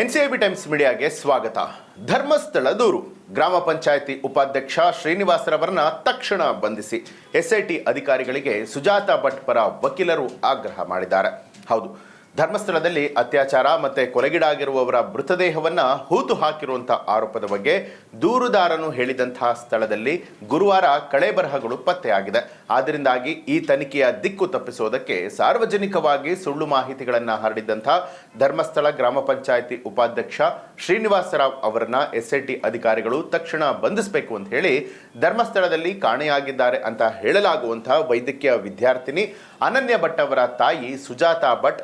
NCIB times ಮೀಡಿಯಾಗೆ ಸ್ವಾಗತ. ಧರ್ಮಸ್ಥಳ ದೂರು. ಗ್ರಾಮ ಪಂಚಾಯಿತಿ ಉಪಾಧ್ಯಕ್ಷ ಶ್ರೀನಿವಾಸರವರನ್ನ ತಕ್ಷಣ ಬಂಧಿಸಿ. ಎಸ್ಐಟಿ ಅಧಿಕಾರಿಗಳಿಗೆ ಸುಜಾತ ಭಟ್ ಪರ ವಕೀಲರು ಆಗ್ರಹ ಮಾಡಿದ್ದಾರೆ. ಹೌದು ಧರ್ಮಸ್ಥಳದಲ್ಲಿ ಅತ್ಯಾಚಾರ ಮತ್ತೆ ಕೊಲೆಗೀಡಾಗಿರುವವರ ಮೃತದೇಹವನ್ನು ಹೂತು ಹಾಕಿರುವಂಥ ಆರೋಪದ ಬಗ್ಗೆ ದೂರುದಾರನು ಹೇಳಿದಂತಹ ಸ್ಥಳದಲ್ಲಿ ಗುರುವಾರ ಕಳೆಬರಹಗಳು ಪತ್ತೆಯಾಗಿದೆ. ಆದ್ದರಿಂದಾಗಿ ಈ ತನಿಖೆಯ ದಿಕ್ಕು ತಪ್ಪಿಸುವುದಕ್ಕೆ ಸಾರ್ವಜನಿಕವಾಗಿ ಸುಳ್ಳು ಮಾಹಿತಿಗಳನ್ನು ಹರಡಿದಂತಹ ಧರ್ಮಸ್ಥಳ ಗ್ರಾಮ ಪಂಚಾಯಿತಿ ಉಪಾಧ್ಯಕ್ಷ ಶ್ರೀನಿವಾಸ ರಾವ್ ಅವರನ್ನ ಎಸ್ಐಟಿ ಅಧಿಕಾರಿಗಳು ತಕ್ಷಣ ಬಂಧಿಸಬೇಕು ಅಂತ ಹೇಳಿ ಧರ್ಮಸ್ಥಳದಲ್ಲಿ ಕಾಣೆಯಾಗಿದ್ದಾರೆ ಅಂತ ಹೇಳಲಾಗುವಂತಹ ವೈದ್ಯಕೀಯ ವಿದ್ಯಾರ್ಥಿನಿ ಅನನ್ಯ ಭಟ್ ಅವರ ತಾಯಿ ಸುಜಾತಾ ಭಟ್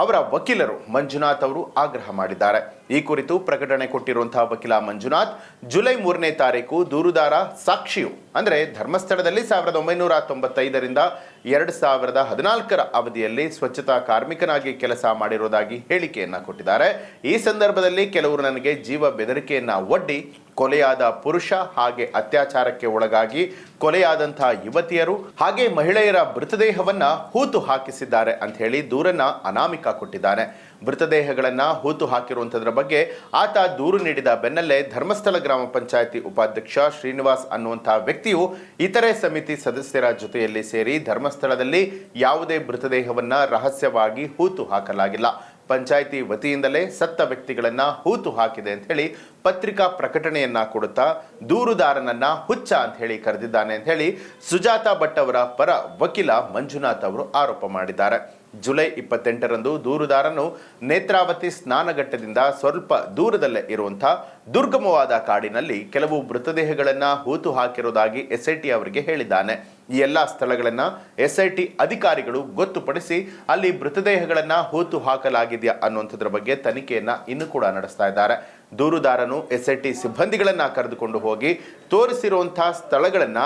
ಅವರ ವಕೀಲರು ಮಂಜುನಾಥ್ ಅವರು ಆಗ್ರಹ ಮಾಡಿದ್ದಾರೆ. ಈ ಕುರಿತು ಪ್ರಕಟಣೆ ಕೊಟ್ಟಿರುವಂತಹ ವಕೀಲ ಮಂಜುನಾಥ್, ಜುಲೈ ಮೂರನೇ ತಾರೀಕು ದೂರುದಾರ ಸಾಕ್ಷಿಯು, ಅಂದರೆ ಧರ್ಮಸ್ಥಳದಲ್ಲಿ ಸಾವಿರದ ಒಂಬೈನೂರ ತೊಂಬತ್ತೈದರಿಂದ ಎರಡು ಸಾವಿರದ ಹದಿನಾಲ್ಕರ ಅವಧಿಯಲ್ಲಿ ಸ್ವಚ್ಛತಾ ಕಾರ್ಮಿಕನಾಗಿ ಕೆಲಸ ಮಾಡಿರುವುದಾಗಿ ಹೇಳಿಕೆಯನ್ನ ಕೊಟ್ಟಿದ್ದಾರೆ. ಈ ಸಂದರ್ಭದಲ್ಲಿ ಕೆಲವರು ನನಗೆ ಜೀವ ಬೆದರಿಕೆಯನ್ನ ಒಡ್ಡಿ, ಕೊಲೆಯಾದ ಪುರುಷ ಹಾಗೆ ಅತ್ಯಾಚಾರಕ್ಕೆ ಒಳಗಾಗಿ ಕೊಲೆಯಾದಂತಹ ಯುವತಿಯರು ಹಾಗೆ ಮಹಿಳೆಯರ ಮೃತದೇಹವನ್ನ ಹೂತು ಹಾಕಿಸಿದ್ದಾರೆ ಅಂತ ಹೇಳಿ ದೂರನ್ನ ಅನಾಮಿಕ ಕೊಟ್ಟಿದ್ದಾನೆ. ಮೃತದೇಹಗಳನ್ನ ಹೂತು ಹಾಕಿರುವಂಥದ್ರ ಬಗ್ಗೆ ಆತ ದೂರು ನೀಡಿದ ಬೆನ್ನಲ್ಲೇ ಧರ್ಮಸ್ಥಳ ಗ್ರಾಮ ಪಂಚಾಯಿತಿ ಉಪಾಧ್ಯಕ್ಷ ಶ್ರೀನಿವಾಸ್ ಅನ್ನುವಂತಹ ವ್ಯಕ್ತಿಯು ಇತರೆ ಸಮಿತಿ ಸದಸ್ಯರ ಜೊತೆಯಲ್ಲಿ ಸೇರಿ ಧರ್ಮಸ್ಥಳದಲ್ಲಿ ಯಾವುದೇ ಮೃತದೇಹವನ್ನು ರಹಸ್ಯವಾಗಿ ಹೂತು ಹಾಕಲಾಗಿಲ್ಲ. ಪಂಚಾಯಿತಿ ವತಿಯಿಂದಲೇ ಸತ್ತ ವ್ಯಕ್ತಿಗಳನ್ನ ಹೂತು ಹಾಕಿದೆ ಅಂತ ಹೇಳಿ ಪತ್ರಿಕಾ ಪ್ರಕಟಣೆಯನ್ನ ಕೊಡುತ್ತಾ ದೂರುದಾರನನ್ನ ಹುಚ್ಚ ಅಂತ ಹೇಳಿ ಕರೆದಿದ್ದಾನೆ ಅಂತ ಹೇಳಿ ಸುಜಾತಾ ಭಟ್ ಅವರ ಪರ ವಕೀಲ ಮಂಜುನಾಥ್ ಅವರು ಆರೋಪ ಮಾಡಿದ್ದಾರೆ. ಜುಲೈ ಇಪ್ಪತ್ತೆಂಟರಂದು ದೂರುದಾರನು ನೇತ್ರಾವತಿ ಸ್ನಾನಘಟ್ಟದಿಂದ ಸ್ವಲ್ಪ ದೂರದಲ್ಲೇ ಇರುವಂತಹ ದುರ್ಗಮವಾದ ಕಾಡಿನಲ್ಲಿ ಕೆಲವು ಮೃತದೇಹಗಳನ್ನ ಹೂತು ಹಾಕಿರುವುದಾಗಿ ಎಸ್ಐಟಿ ಅವರಿಗೆ ಹೇಳಿದ್ದಾನೆ. ಈ ಎಲ್ಲ ಸ್ಥಳಗಳನ್ನು ಎಸ್ಐಟಿ ಅಧಿಕಾರಿಗಳು ಗೊತ್ತುಪಡಿಸಿ ಅಲ್ಲಿ ಮೃತದೇಹಗಳನ್ನು ಹೂತು ಹಾಕಲಾಗಿದೆಯಾ ಅನ್ನುವಂಥದ್ರ ಬಗ್ಗೆ ತನಿಖೆಯನ್ನ ಇನ್ನು ಕೂಡ ನಡೆಸ್ತಾ ಇದ್ದಾರೆ. ದೂರುದಾರನು ಎಸ್ಐಟಿ ಸಿಬ್ಬಂದಿಗಳನ್ನ ಕರೆದುಕೊಂಡು ಹೋಗಿ ತೋರಿಸಿರುವಂತಹ ಸ್ಥಳಗಳನ್ನು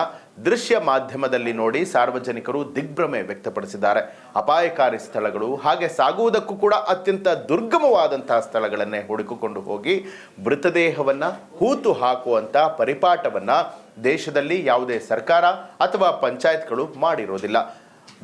ದೃಶ್ಯ ಮಾಧ್ಯಮದಲ್ಲಿ ನೋಡಿ ಸಾರ್ವಜನಿಕರು ದಿಗ್ಭ್ರಮೆ ವ್ಯಕ್ತಪಡಿಸಿದ್ದಾರೆ. ಅಪಾಯಕಾರಿ ಸ್ಥಳಗಳು ಹಾಗೆ ಸಾಗುವುದಕ್ಕೂ ಕೂಡ ಅತ್ಯಂತ ದುರ್ಗಮವಾದಂತಹ ಸ್ಥಳಗಳನ್ನೇ ಹುಡುಕಿಕೊಂಡು ಹೋಗಿ ಮೃತದೇಹವನ್ನ ಹೂತು ಹಾಕುವಂತ ಪರಿಪಾಠವನ್ನ ದೇಶದಲ್ಲಿ ಯಾವುದೇ ಸರ್ಕಾರ ಅಥವಾ ಪಂಚಾಯತ್ಗಳು ಮಾಡಿರೋದಿಲ್ಲ.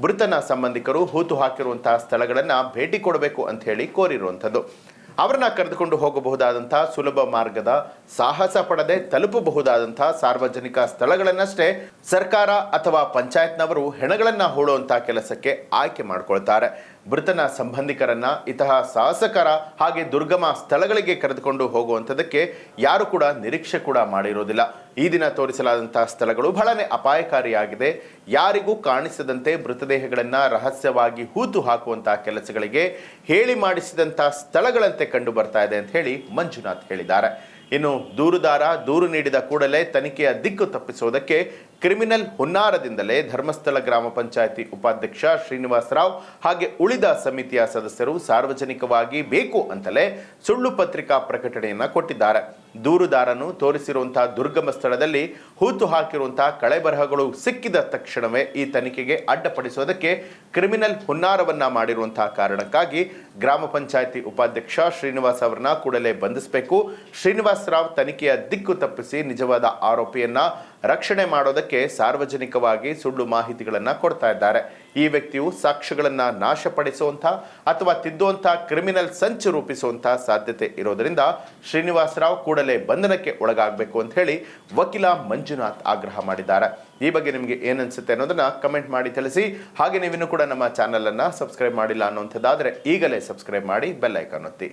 ಮೃತನ ಸಂಬಂಧಿಕರು ಹೂತು ಹಾಕಿರುವಂತಹ ಸ್ಥಳಗಳನ್ನ ಭೇಟಿ ಕೊಡಬೇಕು ಅಂತ ಹೇಳಿ ಕೋರಿರುವಂಥದ್ದು. ಅವರನ್ನ ಕರೆದುಕೊಂಡು ಹೋಗಬಹುದಾದಂತಹ ಸುಲಭ ಮಾರ್ಗದ ಸಾಹಸ ಪಡದೆ ತಲುಪಬಹುದಾದಂತಹ ಸಾರ್ವಜನಿಕ ಸ್ಥಳಗಳನ್ನಷ್ಟೇ ಸರ್ಕಾರ ಅಥವಾ ಪಂಚಾಯತ್ನವರು ಹೆಣಗಳನ್ನ ಹೂಡುವಂತಹ ಕೆಲಸಕ್ಕೆ ಆಯ್ಕೆ ಮಾಡಿಕೊಳ್ತಾರೆ. ಮೃತನ ಸಂಬಂಧಿಕರನ್ನ, ಇತಹ ಸಾಹಸಕರ ಹಾಗೆ ದುರ್ಗಮ ಸ್ಥಳಗಳಿಗೆ ಕರೆದುಕೊಂಡು ಹೋಗುವಂಥದ್ದಕ್ಕೆ ಯಾರು ಕೂಡ ನಿರೀಕ್ಷೆ ಕೂಡ ಮಾಡಿರೋದಿಲ್ಲ. ಈ ದಿನ ತೋರಿಸಲಾದಂತಹ ಸ್ಥಳಗಳು ಬಹಳನೇ ಅಪಾಯಕಾರಿಯಾಗಿದೆ. ಯಾರಿಗೂ ಕಾಣಿಸದಂತೆ ಮೃತದೇಹಗಳನ್ನು ರಹಸ್ಯವಾಗಿ ಹೂತು ಹಾಕುವಂತಹ ಕೆಲಸಗಳಿಗೆ ಹೇಳಿ ಮಾಡಿಸಿದಂತಹ ಸ್ಥಳಗಳಂತೆ ಕಂಡು ಬರ್ತಾ ಇದೆ ಅಂತ ಹೇಳಿ ಮಂಜುನಾಥ್ ಹೇಳಿದ್ದಾರೆ. ಇನ್ನು ದೂರುದಾರ ದೂರು ನೀಡಿದ ಕೂಡಲೇ ತನಿಖೆಯ ದಿಕ್ಕು ತಪ್ಪಿಸುವುದಕ್ಕೆ ಕ್ರಿಮಿನಲ್ ಹುನ್ನಾರದಿಂದಲೇ ಧರ್ಮಸ್ಥಳ ಗ್ರಾಮ ಪಂಚಾಯಿತಿ ಉಪಾಧ್ಯಕ್ಷ ಶ್ರೀನಿವಾಸ ರಾವ್ ಹಾಗೆ ಉಳಿದ ಸಮಿತಿಯ ಸದಸ್ಯರು ಸಾರ್ವಜನಿಕವಾಗಿ ಬೇಕು ಅಂತಲೇ ಸುಳ್ಳು ಪತ್ರಿಕಾ ಪ್ರಕಟಣೆಯನ್ನು ಕೊಟ್ಟಿದ್ದಾರೆ. ದೂರುದಾರನು ತೋರಿಸಿರುವಂತಹ ದುರ್ಗಮ ಸ್ಥಳದಲ್ಲಿ ಹೂತು ಹಾಕಿರುವಂತಹ ಕಳೆಬರಹಗಳು ಸಿಕ್ಕಿದ ತಕ್ಷಣವೇ ಈ ತನಿಖೆಗೆ ಅಡ್ಡಪಡಿಸುವುದಕ್ಕೆ ಕ್ರಿಮಿನಲ್ ಹುನ್ನಾರವನ್ನ ಮಾಡಿರುವಂತಹ ಕಾರಣಕ್ಕಾಗಿ ಗ್ರಾಮ ಪಂಚಾಯಿತಿ ಉಪಾಧ್ಯಕ್ಷ ಶ್ರೀನಿವಾಸ್ ಅವರನ್ನ ಕೂಡಲೇ ಬಂಧಿಸಬೇಕು. ಶ್ರೀನಿವಾಸ್ ರಾವ್ ತನಿಖೆಯ ದಿಕ್ಕು ತಪ್ಪಿಸಿ ನಿಜವಾದ ಆರೋಪಿಯನ್ನ ರಕ್ಷಣೆ ಮಾಡೋದಕ್ಕೆ ಸಾರ್ವಜನಿಕವಾಗಿ ಸುಳ್ಳು ಮಾಹಿತಿಗಳನ್ನ ಕೊಡ್ತಾ ಇದ್ದಾರೆ. ಈ ವ್ಯಕ್ತಿಯು ಸಾಕ್ಷ್ಯಗಳನ್ನು ನಾಶಪಡಿಸುವಂಥ ಅಥವಾ ತಿದ್ದುವಂಥ ಕ್ರಿಮಿನಲ್ ಸಂಚು ರೂಪಿಸುವಂಥ ಸಾಧ್ಯತೆ ಇರೋದರಿಂದ ಶ್ರೀನಿವಾಸ ರಾವ್ ಕೂಡಲೇ ಬಂಧನಕ್ಕೆ ಒಳಗಾಗಬೇಕು ಅಂತ ಹೇಳಿ ವಕೀಲ ಮಂಜುನಾಥ್ ಆಗ್ರಹ ಮಾಡಿದ್ದಾರೆ. ಈ ಬಗ್ಗೆ ನಿಮಗೆ ಏನನ್ಸುತ್ತೆ ಅನ್ನೋದನ್ನ ಕಮೆಂಟ್ ಮಾಡಿ ತಿಳಿಸಿ. ಹಾಗೆ ನೀವಿನ್ನೂ ಕೂಡ ನಮ್ಮ ಚಾನಲನ್ನು ಸಬ್ಸ್ಕ್ರೈಬ್ ಮಾಡಿಲ್ಲ ಅನ್ನುವಂಥದ್ದಾದ್ರೆ ಈಗಲೇ ಸಬ್ಸ್ಕ್ರೈಬ್ ಮಾಡಿ ಬೆಲ್ಲೈಕನ್ ಒತ್ತಿ.